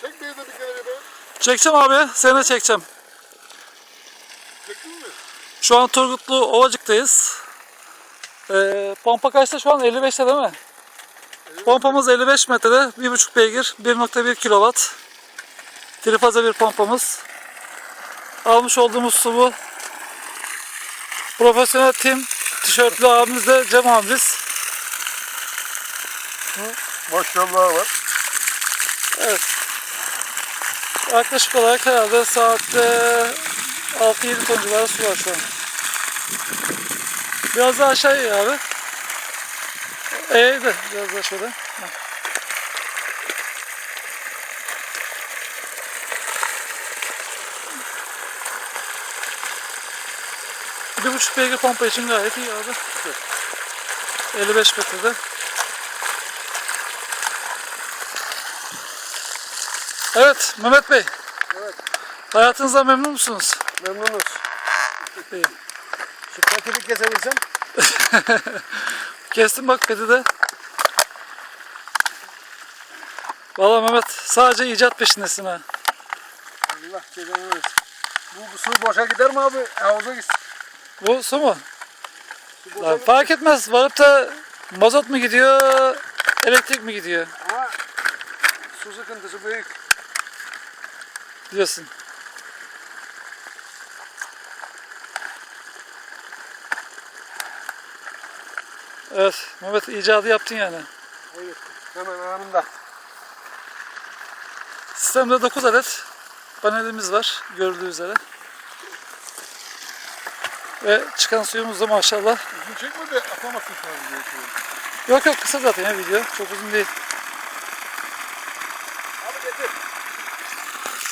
Çek beni de bir kere be. Çekeceğim abi. Seni de çekeceğim. Çektin mi? Şu an Turgutlu Ovacık'tayız. Ee, pompa kaçta şu an? 55'te değil mi? Pompamız 55 metrede. 1.5 beygir. 1.1 kilowatt. Trifaza bir pompamız. Almış olduğumuz su bu. Profesyonel tim tişörtlü abimiz de Cem abimiz. Maşallah var. Evet. Yaklaşık olarak herhalde saatte 6-7 ton civarı su var şu an. Biraz daha aşağıya abi. Eğdi biraz daha şöyle. Bir buçuk beygir pompa için gayet iyi abi. 55 metrede. Evet Mehmet Bey. Evet. Hayatınızdan memnun musunuz? Memnunuz. İyi. Şu paketi kesebilsem. Kestim bak pedi de. Valla Mehmet sadece icat peşindesin ha. Allah cezanı versin. Bu, su boşa gider mi abi? Havuza gitsin. Bu su mu? Su gider. fark etmez. Varıp da mazot mu gidiyor, elektrik mi gidiyor Ama su sıkıntısı büyük. Diyorsun. Evet Mehmet icadı yaptın yani. Evet. Hemen anında. Sistemde 9 adet panelimiz var görüldüğü üzere. Ve çıkan suyumuz da maşallah. Uzun çekme de atamazsın sadece. Yok yok kısa zaten ya video. Çok uzun değil.